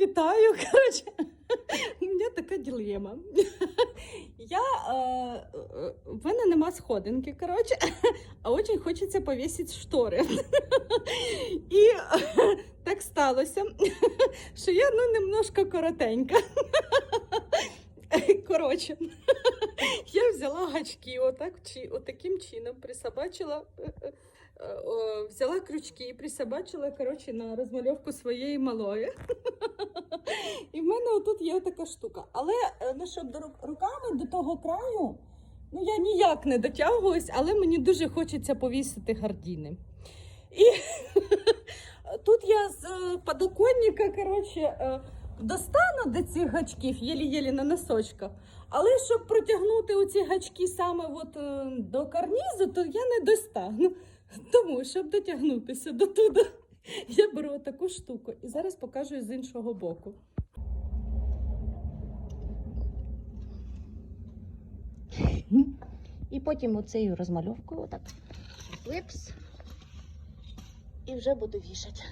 Вітаю, коротше. У мене така дилема. Я, е, е, в мене нема сходинки, коротше, а дуже хочеться повісити штори. І так сталося, що я ну, немножко коротенька. Коротше, я взяла гачки, отак, чи, отаким чином присобачила, е, е, взяла крючки і присобачила коротше, на розмальовку своєї малої. І в мене отут є така штука. Але е, ну, щоб рук- руками до того краю, ну я ніяк не дотягуюсь, але мені дуже хочеться повісити гардіни. І тут я з е, подоконника, коротше, е, достану до цих гачків, єлі-єлі на носочках. Але щоб протягнути оці гачки саме от, до карнізу, то я не достану. Тому, щоб дотягнутися до туди, я беру таку штуку і зараз покажу з іншого боку. І потім оцею розмальовкою отак. Липс. І вже буду вішати.